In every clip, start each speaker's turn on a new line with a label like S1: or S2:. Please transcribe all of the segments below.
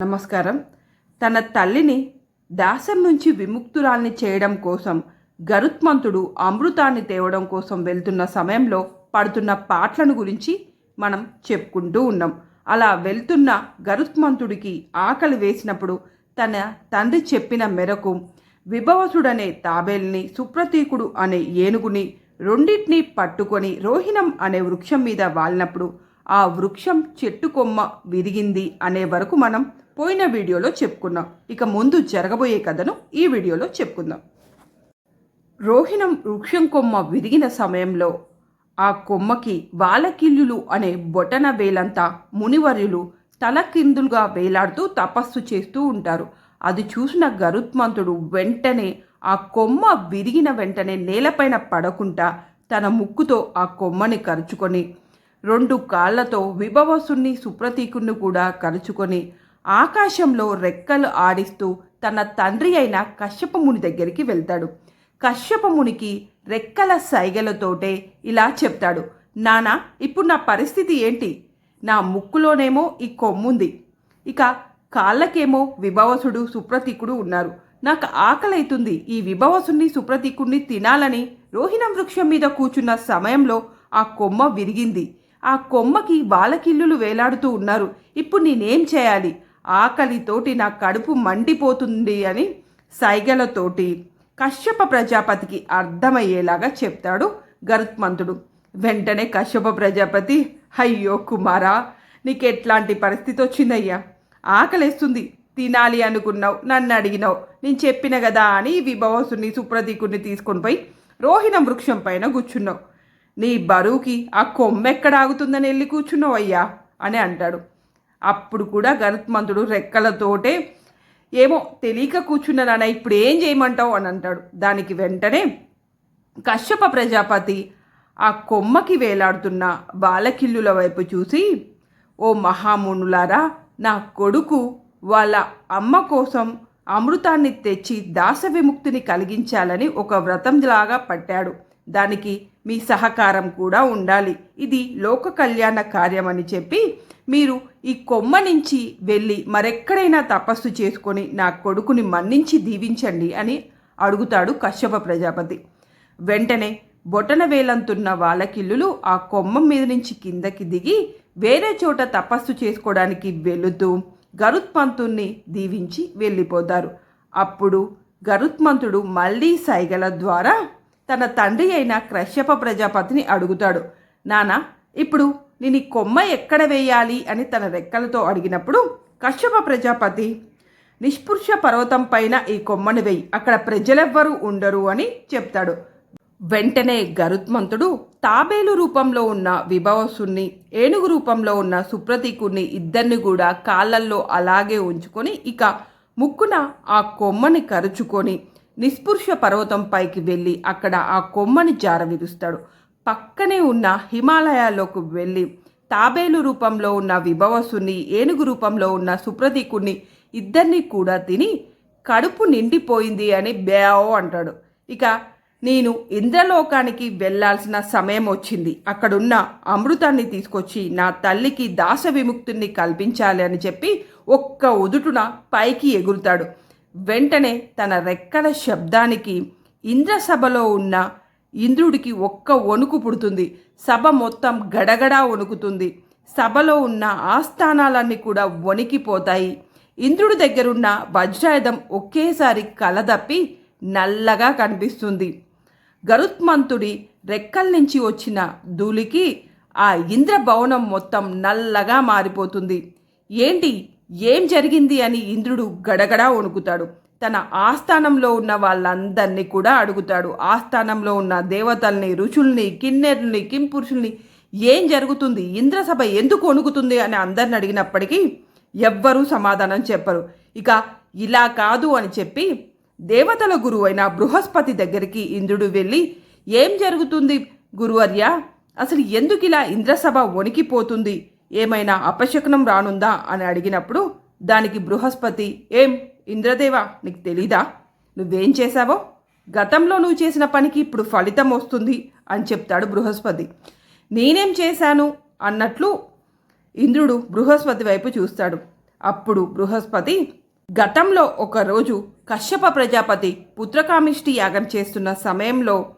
S1: నమస్కారం. తన తల్లిని దాసం నుంచి విముక్తురాల్ని చేయడం కోసం గరుత్మంతుడు అమృతాన్ని తేవడం కోసం వెళ్తున్న సమయంలో పడుతున్న పాటలను గురించి మనం చెప్పుకుంటూ ఉన్నాం. అలా వెళ్తున్న గరుత్మంతుడికి ఆకలి వేసినప్పుడు తన తండ్రి చెప్పిన మేరకు విభవసుడనే తాబేల్ని సుప్రతీకుడు అనే ఏనుగుని రెండింటినీ పట్టుకొని రోహిణం అనే వృక్షం మీద వాలినప్పుడు ఆ వృక్షం చెట్టు కొమ్మ విరిగింది అనే వరకు మనం పోయిన వీడియోలో చెప్పుకున్నాం. ఇక ముందు జరగబోయే కథను ఈ వీడియోలో చెప్పుకుందాం. రోహిణం వృక్షం కొమ్మ విరిగిన సమయంలో ఆ కొమ్మకి వాలకిల్లులు అనే బొటన వేలంతా మునివర్యులు తలకిందులుగా వేలాడుతూ తపస్సు చేస్తూ ఉంటారు. అది చూసిన గరుత్మంతుడు వెంటనే ఆ కొమ్మ విరిగిన వెంటనే నేలపైన పడకుండా తన ముక్కుతో ఆ కొమ్మని కరుచుకొని రెండు కాళ్ళతో విభవసుని సుప్రతీకుని కూడా కరుచుకొని ఆకాశంలో రెక్కలు ఆడిస్తూ తన తండ్రి అయిన కశ్యపముని దగ్గరికి వెళ్తాడు. కశ్యపమునికి రెక్కల సైగలతోటే ఇలా చెప్తాడు నానా ఇప్పుడు నా పరిస్థితి ఏంటి? నా ముక్కులోనేమో ఈ కొమ్ముంది. ఇక కాళ్ళకేమో విభవసుడు సుప్రతీకుడు ఉన్నారు. నాకు ఆకలైతుంది. ఈ విభవసుని సుప్రతీకుణ్ణి తినాలని రోహిణం వృక్షం మీద కూర్చున్న సమయంలో ఆ కొమ్మ విరిగింది. ఆ కొమ్మకి బాలకిల్లులు వేలాడుతూ ఉన్నారు. ఇప్పుడు నేనేం చేయాలి? ఆకలితోటి నా కడుపు మండిపోతుంది అని సైగలతోటి కశ్యప ప్రజాపతికి అర్థమయ్యేలాగా చెప్తాడు గరుత్మంతుడు. వెంటనే కశ్యప ప్రజాపతి అయ్యో కుమారా నీకు ఎట్లాంటి పరిస్థితి వచ్చిందయ్యా ఆకలేస్తుంది. తినాలి అనుకున్నావు నన్ను అడిగినావు. నేను చెప్పిన కదా అని విభవసుని సుప్రతీకుని తీసుకొని పోయి రోహిణం వృక్షం పైన కూర్చున్నావు. నీ బరువుకి ఆ కొమ్మెక్కడ ఆగుతుందని వెళ్ళి కూర్చున్నావు అయ్యా అని అంటాడు. అప్పుడు కూడా గరుత్మంతుడు రెక్కలతోటే ఏమో తెలియక కూర్చున్నానా ఇప్పుడు ఏం చేయమంటావు? అని అంటాడు. దానికి వెంటనే కశ్యప ప్రజాపతి ఆ కొమ్మకి వేలాడుతున్న బాలకిల్లుల వైపు చూసి ఓ మహామునులారా నా కొడుకు వాళ్ళ అమ్మ కోసం అమృతాన్ని తెచ్చి దాస విముక్తిని కలిగించాలని ఒక వ్రతంలాగా పట్టాడు. దానికి మీ సహకారం కూడా ఉండాలి. ఇది లోక కళ్యాణ కార్యమని చెప్పి మీరు ఈ కొమ్మ నుంచి వెళ్ళి మరెక్కడైనా తపస్సు చేసుకొని నా కొడుకుని మన్నించి దీవించండి అని అడుగుతాడు కశ్యప ప్రజాపతి. వెంటనే బొటన వేలంతున్న వాళ్ళకిల్లులు ఆ కొమ్మ మీద నుంచి కిందకి దిగి వేరే చోట తపస్సు చేసుకోవడానికి వెళుతూ గరుత్మంతుణ్ణి దీవించి వెళ్ళిపోతారు. అప్పుడు గరుత్మంతుడు మళ్ళీ సైగల ద్వారా తన తండ్రి అయిన కశ్యప ప్రజాపతిని అడుగుతాడు నానా ఇప్పుడు నేను ఈ కొమ్మ ఎక్కడ వేయాలి? అని తన రెక్కలతో అడిగినప్పుడు కశ్యప ప్రజాపతి నిష్పురుష పర్వతం పైన ఈ కొమ్మను వేయి అక్కడ ప్రజలెవ్వరూ ఉండరు అని చెప్తాడు. వెంటనే గరుత్మంతుడు తాబేలు రూపంలో ఉన్న విభవసుని ఏనుగు రూపంలో ఉన్న సుప్రతీకుణ్ణి ఇద్దరిని కూడా కాళ్ళల్లో అలాగే ఉంచుకొని ఇక ముక్కున ఆ కొమ్మని కరుచుకొని నిస్పృశ పర్వతం పైకి వెళ్ళి అక్కడ ఆ కొమ్మని జార విరుస్తాడు పక్కనే ఉన్న హిమాలయాల్లోకి వెళ్ళి తాబేలు రూపంలో ఉన్న విభవసుని ఏనుగు రూపంలో ఉన్న సుప్రతీకుణ్ణి ఇద్దరిని కూడా తిని కడుపు నిండిపోయింది అని బ్యావో అంటాడు. ఇక నేను ఇంద్రలోకానికి వెళ్ళాల్సిన సమయం వచ్చింది. అక్కడున్న అమృతాన్ని తీసుకొచ్చి నా తల్లికి దాస విముక్తిని కల్పించాలి అని చెప్పి ఒక్క ఉదుటున పైకి ఎగురుతాడు. వెంటనే తన రెక్కల శబ్దానికి ఇంద్రసభలో ఉన్న ఇంద్రుడికి ఒక్క వణుకు పుడుతుంది. సభ మొత్తం గడగడా వణుకుతుంది. సభలో ఉన్న ఆస్థానాలన్నీ కూడా వణికిపోతాయి. ఇంద్రుడి దగ్గరున్న వజ్రాయుధం ఒకేసారి కలదప్పి నల్లగా కనిపిస్తుంది. గరుత్మంతుడి రెక్కల నుంచి వచ్చిన ధూళికి ఆ ఇంద్రభవనం మొత్తం నల్లగా మారిపోతుంది. ఏంటి? ఏం జరిగింది అని ఇంద్రుడు గడగడా వణుకుతాడు. తన ఆస్థానంలో ఉన్న వాళ్ళందరినీ కూడా అడుగుతాడు. ఆస్థానంలో ఉన్న దేవతల్ని ఋషుల్ని కిన్నెరుల్ని కింపురుషుల్ని ఏం జరుగుతుంది? ఇంద్రసభ ఎందుకు వణుకుతుంది అని అందరిని అడిగినప్పటికీ ఎవ్వరూ సమాధానం చెప్పరు. ఇక ఇలా కాదు అని చెప్పి దేవతల గురువు అయిన బృహస్పతి దగ్గరికి ఇంద్రుడు వెళ్ళి ఏం జరుగుతుంది గురువర్య? అసలు ఎందుకు ఇలా ఇంద్రసభ వణికిపోతుంది? ఏమైనా అపశకునం రానుందా అని అడిగినప్పుడు దానికి బృహస్పతి ఏం ఇంద్రదేవా నీకు తెలీదా? నువ్వేం చేశావో? గతంలో నువ్వు చేసిన పనికి ఇప్పుడు ఫలితం వస్తుంది అని చెప్తాడు బృహస్పతి. నేనేం చేశాను? అన్నట్లు ఇంద్రుడు బృహస్పతి వైపు చూస్తాడు. అప్పుడు బృహస్పతి గతంలో ఒకరోజు కశ్యప ప్రజాపతి పుత్రకామిష్టి యాగం చేస్తున్న సమయంలో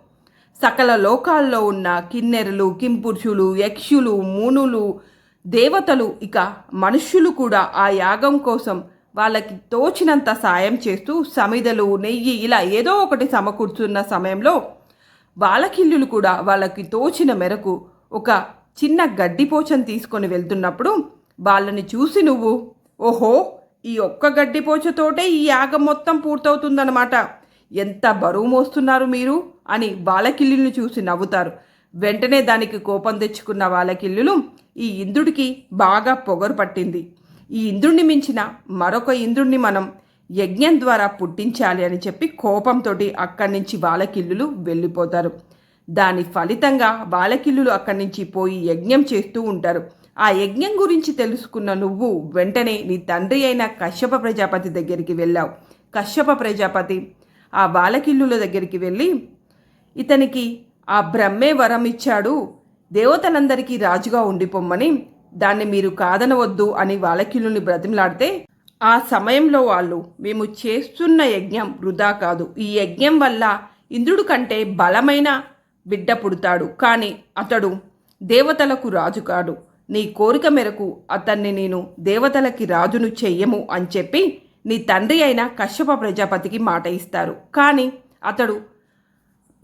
S1: సకల లోకాల్లో ఉన్న కిన్నెరలు కింపురుషులు యక్షులు మునులు దేవతలు ఇక మనుష్యులు కూడా ఆ యాగం కోసం వాళ్ళకి తోచినంత సాయం చేస్తూ సమిదలు నెయ్యి ఇలా ఏదో ఒకటి సమకూర్చున్న సమయంలో వాళ్ళకిల్లులు కూడా వాళ్ళకి తోచిన మేరకు ఒక చిన్న గడ్డిపోచను తీసుకొని వెళ్తున్నప్పుడు వాళ్ళని చూసి నువ్వు ఓహో ఈ ఒక్క గడ్డిపోచతోటే ఈ యాగం మొత్తం పూర్తవుతుందన్నమాట. ఎంత బరువు మోస్తున్నారు మీరు? అని బాలకిల్లుని చూసి నవ్వుతారు. వెంటనే దానికి కోపం తెచ్చుకున్న వాళ్ళకిల్లులు ఈ ఇంద్రుడికి బాగా పొగరు పట్టింది. ఈ ఇంద్రుణ్ణి మించిన మరొక ఇంద్రుణ్ణి మనం యజ్ఞం ద్వారా పుట్టించాలి అని చెప్పి కోపంతో అక్కడి నుంచి వాళ్ళకిల్లులు వెళ్ళిపోతారు. దాని ఫలితంగా బాలకిల్లులు అక్కడి నుంచి పోయి యజ్ఞం చేస్తూ ఉంటారు. ఆ యజ్ఞం గురించి తెలుసుకున్న నువ్వు వెంటనే నీ తండ్రి అయిన కశ్యప ప్రజాపతి దగ్గరికి వెళ్ళావు. కశ్యప ప్రజాపతి ఆ బాలకిల్లుల దగ్గరికి వెళ్ళి ఇతనికి ఆ బ్రహ్మే వరం ఇచ్చాడు. దేవతలందరికీ రాజుగా ఉండిపోమ్మని దాన్ని మీరు కాదనవద్దు అని వాలక్యులుని బ్రతిమలాడితే ఆ సమయంలో వాళ్ళు మేము చేస్తున్న యజ్ఞం వృధా కాదు. ఈ యజ్ఞం వల్ల ఇంద్రుడు కంటే బలమైన బిడ్డ పుడతాడు. కానీ అతడు దేవతలకు రాజు కాడు. నీ కోరిక మేరకు అతన్ని నేను దేవతలకి రాజును చెయ్యము అని చెప్పి నీ తండ్రి అయిన కశ్యప ప్రజాపతికి మాట ఇస్తారు. కానీ అతడు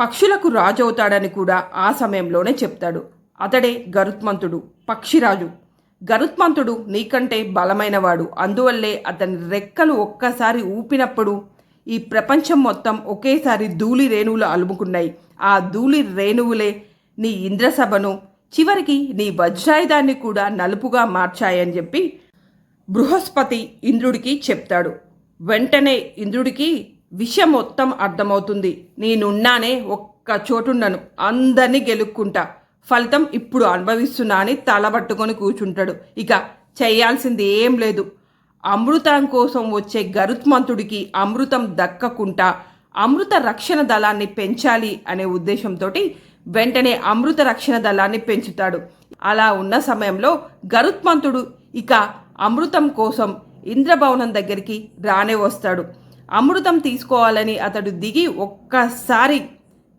S1: పక్షులకు రాజు అవుతాడని కూడా ఆ సమయంలోనే చెప్తాడు. అతడే గరుత్మంతుడు పక్షిరాజు. గరుత్మంతుడు నీకంటే బలమైనవాడు. అందువల్లే అతని రెక్కలు ఒక్కసారి ఊపినప్పుడు ఈ ప్రపంచం మొత్తం ఒకేసారి ధూళి రేణువులు అలుముకున్నాయి. ఆ ధూళి రేణువులే నీ ఇంద్రసభను చివరికి నీ వజ్రాయుధాన్ని కూడా నలుపుగా మార్చాయని చెప్పి బృహస్పతి ఇంద్రుడికి చెప్తాడు. వెంటనే ఇంద్రుడికి విషయం మొత్తం అర్థమవుతుంది. నేనున్నానే ఒక్క చోటున్నాను. అందరినీ గెలుక్కుంటా. ఫలితం ఇప్పుడు అనుభవిస్తున్నా అని తలబట్టుకొని కూర్చుంటాడు. ఇక చేయాల్సింది ఏం లేదు. అమృతం కోసం వచ్చే గరుత్మంతుడికి అమృతం దక్కకుండా అమృత రక్షణ దళాన్ని పెంచాలి అనే ఉద్దేశంతో వెంటనే అమృత రక్షణ దళాన్ని పెంచుతాడు. అలా ఉన్న సమయంలో గరుత్మంతుడు ఇక అమృతం కోసం ఇంద్రభవనం దగ్గరికి రానే వస్తాడు. అమృతం తీసుకోవాలని అతడు దిగి ఒక్కసారి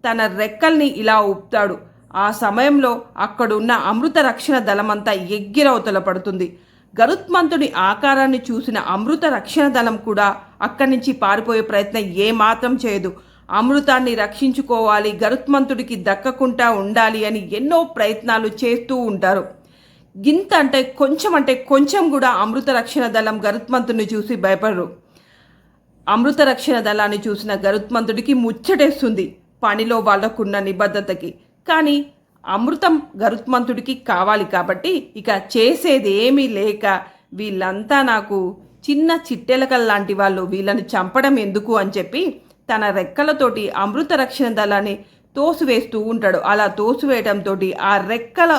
S1: తన రెక్కల్ని ఇలా ఊపుతాడు. ఆ సమయంలో అక్కడున్న అమృత రక్షణ దళమంతా ఎగ్గిరవతల పడుతుంది. గరుత్మంతుడి ఆకారాన్ని చూసిన అమృత రక్షణ దళం కూడా అక్కడి నుంచి పారిపోయే ప్రయత్నం ఏమాత్రం చేయదు. అమృతాన్ని రక్షించుకోవాలి గరుత్మంతుడికి దక్కకుండా ఉండాలి అని ఎన్నో ప్రయత్నాలు చేస్తూ ఉంటారు. గింత అంటే కొంచెం అంటే కొంచెం కూడా అమృత రక్షణ దళం గరుత్మంతుడిని చూసి భయపడరు. అమృత రక్షణ దళాన్ని చూసిన గరుత్మంతుడికి ముచ్చటేస్తుంది పనిలో వాళ్ళకున్న నిబద్ధతకి. కానీ అమృతం గరుత్మంతుడికి కావాలి కాబట్టి ఇక చేసేది ఏమీ లేక వీళ్ళంతా నాకు చిన్న చిట్టెలకల్ లాంటి వాళ్ళు వీళ్ళని చంపడం ఎందుకు అని చెప్పి తన రెక్కలతోటి అమృత రక్షణ దళాన్ని తోసివేస్తూ ఉంటాడు. అలా తోసివేయడంతో ఆ రెక్కల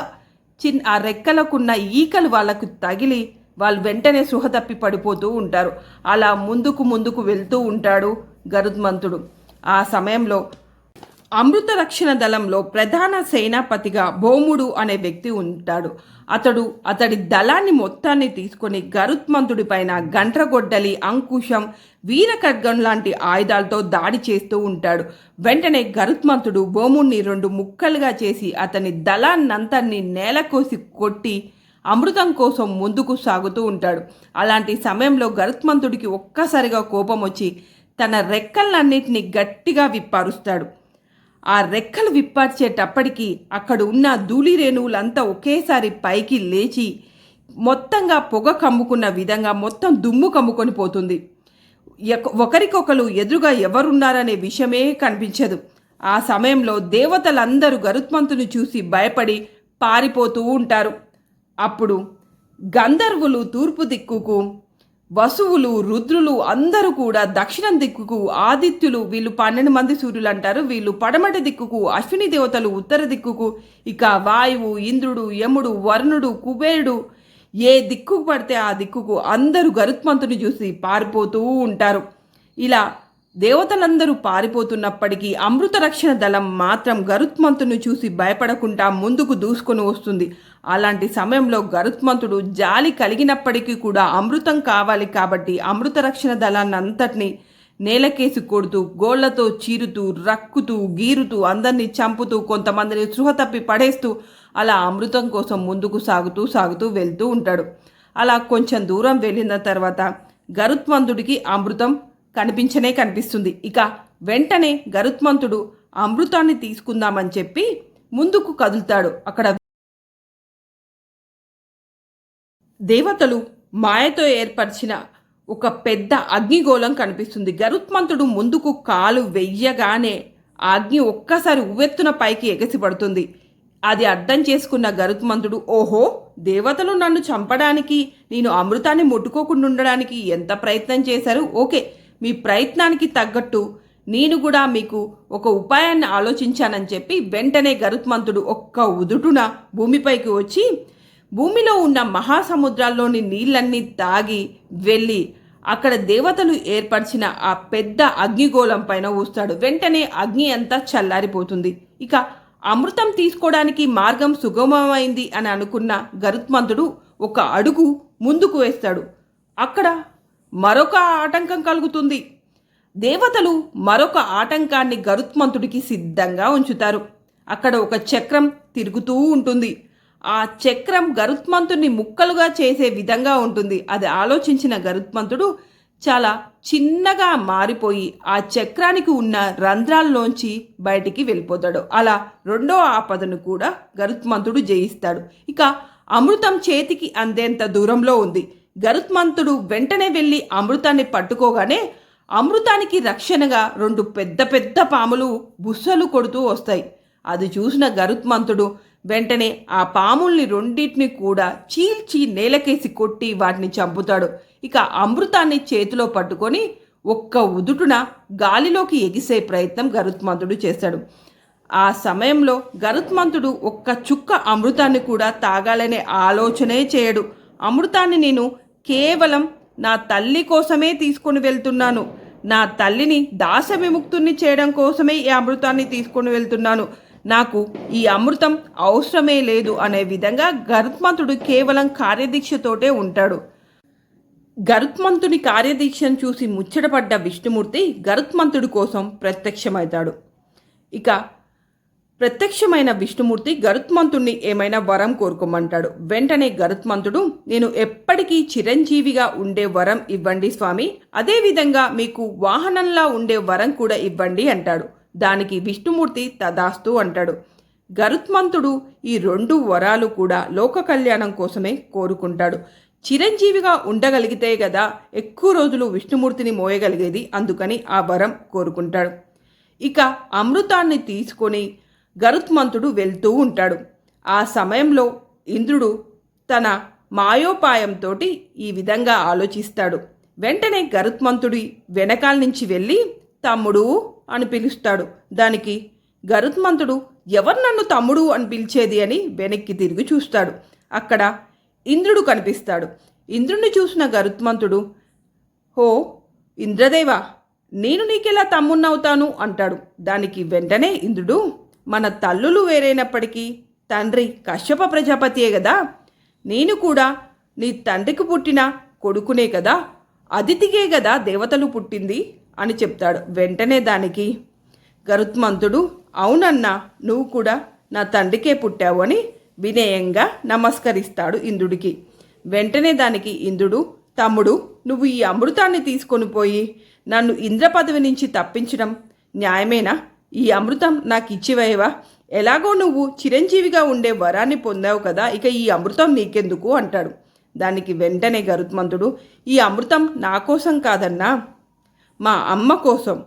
S1: చిన్ ఆ రెక్కలకున్న ఈకలు వాళ్ళకు తగిలి వాళ్ళు వెంటనే సృహ తప్పి పడిపోతూ ఉంటారు. అలా ముందుకు ముందుకు వెళ్తూ ఉంటాడు గరుత్మంతుడు. ఆ సమయంలో అమృత రక్షణ దళంలో ప్రధాన సేనాపతిగా భౌముడు అనే వ్యక్తి ఉంటాడు. అతడు అతడి దళాన్ని మొత్తాన్ని తీసుకొని గరుత్మంతుడిపైన పైన గంట్రగొడ్డలి అంకుశం వీరఖడ్గం లాంటి ఆయుధాలతో దాడి చేస్తూ ఉంటాడు. వెంటనే గరుత్మంతుడు భౌముణ్ణి రెండు ముక్కలుగా చేసి అతని దళాన్నంతన్ని నేలకోసి కొట్టి అమృతం కోసం ముందుకు సాగుతూ ఉంటాడు. అలాంటి సమయంలో గరుత్మంతుడికి ఒక్కసారిగా కోపం వచ్చి తన రెక్కలన్నింటినీ గట్టిగా విప్పారుస్తాడు. ఆ రెక్కలు విప్పార్చేటప్పటికి అక్కడ ఉన్న ధూళి రేణువులంతా ఒకేసారి పైకి లేచి మొత్తంగా పొగ కమ్ముకున్న విధంగా మొత్తం దుమ్ము కమ్ముకొని పోతుంది. ఒకరికొకరు ఎదురుగా ఎవరున్నారనే విషయమే కనిపించదు. ఆ సమయంలో దేవతలందరూ గరుత్మంతుని చూసి భయపడి పారిపోతూ ఉంటారు. అప్పుడు గంధర్వులు తూర్పు దిక్కుకు వసువులు రుద్రులు అందరూ కూడా దక్షిణం దిక్కుకు ఆదిత్యులు వీళ్ళు పన్నెండు మంది సూర్యులు అంటారు. వీళ్ళు పడమటి దిక్కుకు అశ్విని దేవతలు ఉత్తర దిక్కుకు ఇక వాయువు ఇంద్రుడు యముడు వరుణుడు కుబేరుడు ఏ దిక్కుకు పడితే ఆ దిక్కుకు అందరూ గరుత్మంతుని చూసి పారిపోతూ ఉంటారు. ఇలా దేవతలందరూ పారిపోతున్నప్పటికీ అమృత రక్షణ దళం మాత్రం గరుత్మంతుని చూసి భయపడకుండా ముందుకు దూసుకొని వస్తుంది. అలాంటి సమయంలో గరుత్మంతుడు జాలి కలిగినప్పటికీ కూడా అమృతం కావాలి కాబట్టి అమృత రక్షణ దళాన్ని అంతటినీ నేలకేసి కొడుతూ గోళ్ళతో చీరుతూ రక్కుతూ గీరుతూ అందరినీ చంపుతూ కొంతమందిని సృహ తప్పి పడేస్తూ అలా అమృతం కోసం ముందుకు సాగుతూ సాగుతూ వెళ్తూ ఉంటాడు. అలా కొంచెం దూరం వెళ్ళిన తర్వాత గరుత్మంతుడికి అమృతం కనిపించనే కనిపిస్తుంది. ఇక వెంటనే గరుత్మంతుడు అమృతాన్ని తీసుకుందామని చెప్పి ముందుకు కదులుతాడు. అక్కడ దేవతలు మాయతో ఏర్పరిచిన ఒక పెద్ద అగ్నిగోళం కనిపిస్తుంది. గరుత్మంతుడు ముందుకు కాలు వెయ్యగానే ఆ అగ్ని ఒక్కసారి ఉవ్వెత్తున పైకి ఎగసిపడుతుంది. అది అర్థం చేసుకున్న గరుత్మంతుడు ఓహో దేవతలు నన్ను చంపడానికి నేను అమృతాన్ని ముట్టుకోకుండా ఉండడానికి ఎంత ప్రయత్నం చేశారు? ఓకే మీ ప్రయత్నానికి తగ్గట్టు నేను కూడా మీకు ఒక ఉపాయాన్ని ఆలోచించానని చెప్పి వెంటనే గరుత్మంతుడు ఒక్క ఉదుటున భూమిపైకి వచ్చి భూమిలో ఉన్న మహాసముద్రాల్లోని నీళ్ళన్నీ తాగి వెళ్ళి అక్కడ దేవతలు ఏర్పరిచిన ఆ పెద్ద అగ్నిగోళం పైన ఊస్తాడు. వెంటనే అగ్ని అంతా చల్లారిపోతుంది. ఇక అమృతం తీసుకోవడానికి మార్గం సుగమమైంది అని అనుకున్న గరుత్మంతుడు ఒక అడుగు ముందుకు వేస్తాడు. అక్కడ మరొక ఆటంకం కలుగుతుంది. దేవతలు మరొక ఆటంకాన్ని గరుత్మంతుడికి సిద్ధంగా ఉంచుతారు. అక్కడ ఒక చక్రం తిరుగుతూ ఉంటుంది. ఆ చక్రం గరుత్మంతుడిని ముక్కలుగా చేసే విధంగా ఉంటుంది. అది ఆలోచించిన గరుత్మంతుడు చాలా చిన్నగా మారిపోయి ఆ చక్రానికి ఉన్న రంధ్రాల్లోంచి బయటికి వెళ్ళిపోతాడు. అలా రెండో ఆపదను కూడా గరుత్మంతుడు జయిస్తాడు. ఇక అమృతం చేతికి అందేంత దూరంలో ఉంది. గరుత్మంతుడు వెంటనే వెళ్ళి అమృతాన్ని పట్టుకోగానే అమృతానికి రక్షణగా రెండు పెద్ద పెద్ద పాములు బుస్సలు కొడుతూ వస్తాయి. అది చూసిన గరుత్మంతుడు వెంటనే ఆ పాముల్ని రెండింటిని కూడా చీల్చి నేలకేసి కొట్టి వాటిని చంపుతాడు. ఇక అమృతాన్ని చేతిలో పట్టుకొని ఒక్క ఉదుటున గాలిలోకి ఎగిసే ప్రయత్నం గరుత్మంతుడు చేస్తాడు. ఆ సమయంలో గరుత్మంతుడు ఒక్క చుక్క అమృతాన్ని కూడా తాగాలనే ఆలోచనే చేయడు. అమృతాన్ని నేను కేవలం నా తల్లి కోసమే తీసుకొని వెళ్తున్నాను. నా తల్లిని దాస విముక్తుని చేయడం కోసమే ఈ అమృతాన్ని తీసుకొని వెళ్తున్నాను. నాకు ఈ అమృతం అవసరమే లేదు అనే విధంగా గరుత్మంతుడు కేవలం కార్యదీక్షతోటే ఉంటాడు. గరుత్మంతుని కార్యదీక్షను చూసి ముచ్చటపడ్డ విష్ణుమూర్తి గరుత్మంతుడి కోసం ప్రత్యక్షమవుతాడు. ఇక ప్రత్యక్షమైన విష్ణుమూర్తి గరుత్మంతుణ్ణి ఏమైనా వరం కోరుకోమంటాడు. వెంటనే గరుత్మంతుడు నేను ఎప్పటికీ చిరంజీవిగా ఉండే వరం ఇవ్వండి స్వామి. అదేవిధంగా మీకు వాహనంలా ఉండే వరం కూడా ఇవ్వండి అంటాడు. దానికి విష్ణుమూర్తి తదాస్తు అంటాడు. గరుత్మంతుడు ఈ రెండు వరాలు కూడా లోక కళ్యాణం కోసమే కోరుకుంటాడు. చిరంజీవిగా ఉండగలిగితే కదా ఎక్కువ రోజులు విష్ణుమూర్తిని మోయగలిగేది అందుకని ఆ వరం కోరుకుంటాడు. ఇక అమృతాన్ని తీసుకొని గరుత్మంతుడు వెళ్తూ ఉంటాడు. ఆ సమయంలో ఇంద్రుడు తన మాయోపాయంతో ఈ విధంగా ఆలోచిస్తాడు. వెంటనే గరుత్మంతుడి వెనకాల నుంచి వెళ్ళి తమ్ముడు అని పిలుస్తాడు. దానికి గరుత్మంతుడు ఎవరు నన్ను తమ్ముడు అని పిలిచేది అని వెనక్కి తిరిగి చూస్తాడు. అక్కడ ఇంద్రుడు కనిపిస్తాడు. ఇంద్రుణ్ణి చూసిన గరుత్మంతుడు హో ఇంద్రదేవా నేను నీకెలా తమ్మున్నవుతాను అంటాడు. దానికి వెంటనే ఇంద్రుడు మన తల్లులు వేరైనప్పటికీ తండ్రి కశ్యప ప్రజాపతియే కదా నేను కూడా నీ తండ్రికి పుట్టిన కొడుకునే కదా అతిథికే కదా దేవతలు పుట్టింది అని చెప్తాడు వెంటనే దానికి. గరుత్మంతుడు అవునన్నా నువ్వు కూడా నా తండ్రికే పుట్టావు అని వినయంగా నమస్కరిస్తాడు ఇంద్రుడికి. వెంటనే దానికి ఇంద్రుడు తమ్ముడు నువ్వు ఈ అమృతాన్ని తీసుకొని పోయి నన్ను ఇంద్ర పదవి నుంచి తప్పించడం న్యాయమేనా? ఈ అమృతం నాకు ఇచ్చివేయవా ఎలాగో నువ్వు చిరంజీవిగా ఉండే వరాన్ని పొందావు కదా ఇక ఈ అమృతం నీకెందుకు అంటాడు. దానికి వెంటనే గరుత్మంతుడు ఈ అమృతం నా కోసం కాదన్నా మా అమ్మ కోసం.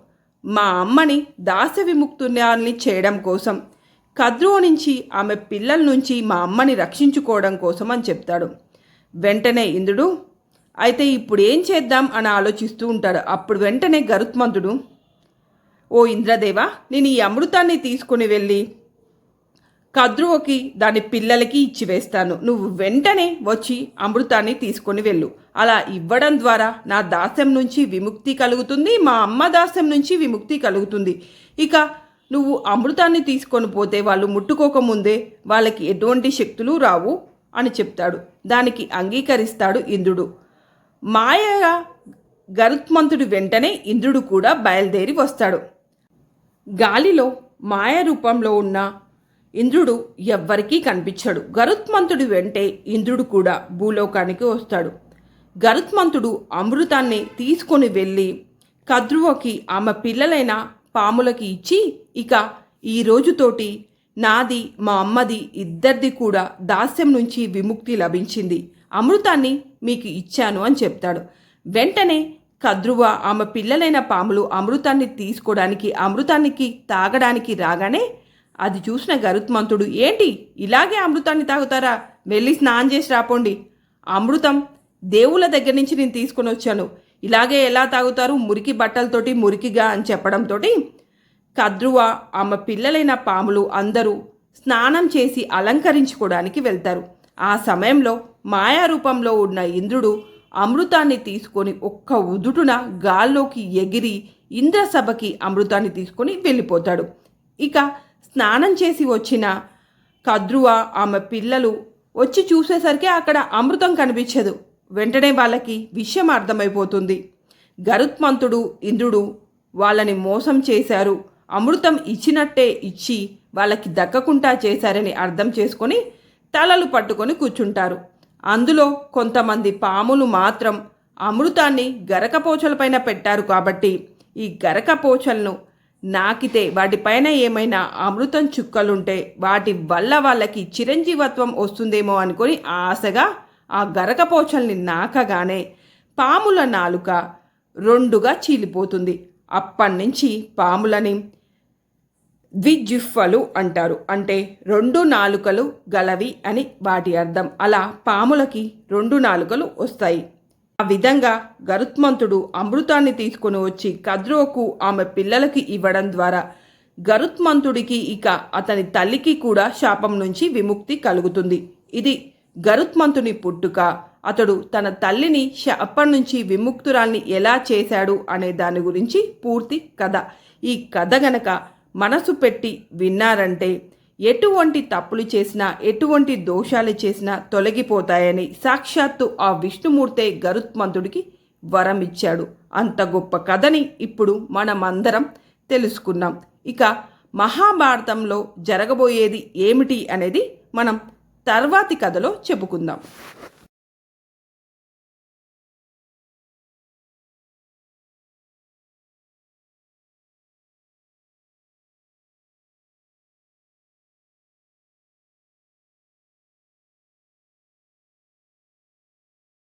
S1: మా అమ్మని దాస విముక్తుల్ని చేయడం కోసం. కద్రో నుంచి ఆమె పిల్లల నుంచి మా అమ్మని రక్షించుకోవడం కోసం అని చెప్తాడు. వెంటనే ఇంద్రుడు అయితే ఇప్పుడు ఏం చేద్దాం అని ఆలోచిస్తూ ఉంటాడు. అప్పుడు వెంటనే గరుత్మంతుడు ఓ ఇంద్రదేవ నేను ఈ అమృతాన్ని తీసుకుని వెళ్ళి కద్రువకి దాని పిల్లలకి ఇచ్చివేస్తాను నువ్వు వెంటనే వచ్చి అమృతాన్ని తీసుకొని వెళ్ళు. అలా ఇవ్వడం ద్వారా నా దాస్యం నుంచి విముక్తి కలుగుతుంది మా అమ్మ దాస్యం నుంచి విముక్తి కలుగుతుంది. ఇక నువ్వు అమృతాన్ని తీసుకొని పోతే వాళ్ళు ముట్టుకోకముందే వాళ్ళకి ఎటువంటి శక్తులు రావు అని చెప్తాడు. దానికి అంగీకరిస్తాడు ఇంద్రుడు. మాయగా గరుత్మంతుడు వెంటనే ఇంద్రుడు కూడా బయలుదేరి వస్తాడు. గాలిలో మాయ రూపంలో ఉన్న ఇంద్రుడు ఎవ్వరికీ కనిపించాడు. గరుత్మంతుడు వెంటే ఇంద్రుడు కూడా భూలోకానికి వస్తాడు. గరుత్మంతుడు అమృతాన్ని తీసుకొని వెళ్ళి కద్రువకి ఆమె పిల్లలైన పాములకి ఇచ్చి ఇక ఈ రోజుతోటి నాది మా అమ్మది ఇద్దరిది కూడా దాస్యం నుంచి విముక్తి లభించింది. అమృతాన్ని మీకు ఇచ్చాను అని చెప్తాడు. వెంటనే కద్రువ ఆమె పిల్లలైన పాములు అమృతాన్ని తీసుకోవడానికి అమృతానికి తాగడానికి రాగానే అది చూసిన గరుత్మంతుడు ఏంటి? ఇలాగే అమృతాన్ని తాగుతారా? వెళ్ళి స్నానం చేసి రాపోండి. అమృతం దేవుళ్ళ దగ్గర నుంచి నేను తీసుకొని వచ్చాను. ఇలాగే ఎలా తాగుతారు? మురికి బట్టలతోటి మురికిగా అని చెప్పడంతో కద్రువ ఆమె పిల్లలైన పాములు అందరూ స్నానం చేసి అలంకరించుకోవడానికి వెళ్తారు. ఆ సమయంలో మాయారూపంలో ఉన్న ఇంద్రుడు అమృతాన్ని తీసుకొని ఒక్క ఉదుటున గాల్లోకి ఎగిరి ఇంద్రసభకి అమృతాన్ని తీసుకొని వెళ్ళిపోతాడు. ఇక స్నానం చేసి వచ్చిన కద్రువ ఆమె పిల్లలు వచ్చి చూసేసరికి అక్కడ అమృతం కనిపించదు. వెంటనే వాళ్ళకి విషయం అర్థమైపోతుంది. గరుత్మంతుడు ఇంద్రుడు వాళ్ళని మోసం చేశారు. అమృతం ఇచ్చినట్టే ఇచ్చి వాళ్ళకి దక్కకుండా చేశారని అర్థం చేసుకొని తలలు పట్టుకొని కూర్చుంటారు. అందులో కొంతమంది పాములు మాత్రం అమృతాన్ని గరకపోచలపైన పెట్టారు కాబట్టి ఈ గరకపోచలను నాకితే వాటిపైన ఏమైనా అమృతం చుక్కలుంటే వాటి వల్ల వాళ్ళకి చిరంజీవత్వం వస్తుందేమో అనుకొని ఆశగా ఆ గరకపోచల్ని నాకగానే పాముల నాలుక రెండుగా చీలిపోతుంది. అప్పటి నుంచి పాములని ద్విజిఫ్ఫలు అంటారు. అంటే రెండు నాలుకలు గలవి అని వాటి అర్థం. అలా పాములకి రెండు నాలుకలు వస్తాయి. ఆ విధంగా గరుత్మంతుడు అమృతాన్ని తీసుకుని వచ్చి కద్రువకు ఆమె పిల్లలకి ఇవ్వడం ద్వారా గరుత్మంతుడికి ఇక అతని తల్లికి కూడా శాపం నుంచి విముక్తి కలుగుతుంది. ఇది గరుత్మంతుని పుట్టుక. అతడు తన తల్లిని శాపం నుంచి విముక్తురాల్ని ఎలా చేశాడు అనే దాని గురించి పూర్తి కథ. ఈ కథ గనక మనసు పెట్టి విన్నారంటే ఎటువంటి తప్పులు చేసినా ఎటువంటి దోషాలు చేసినా తొలగిపోతాయని సాక్షాత్తు ఆ విష్ణుమూర్తే గరుత్మంతుడికి వరం ఇచ్చాడు. అంత గొప్ప కథని ఇప్పుడు మనమందరం తెలుసుకున్నాం. ఇక మహాభారతంలో జరగబోయేది ఏమిటి అనేది మనం తర్వాతి కథలో చెప్పుకుందాం.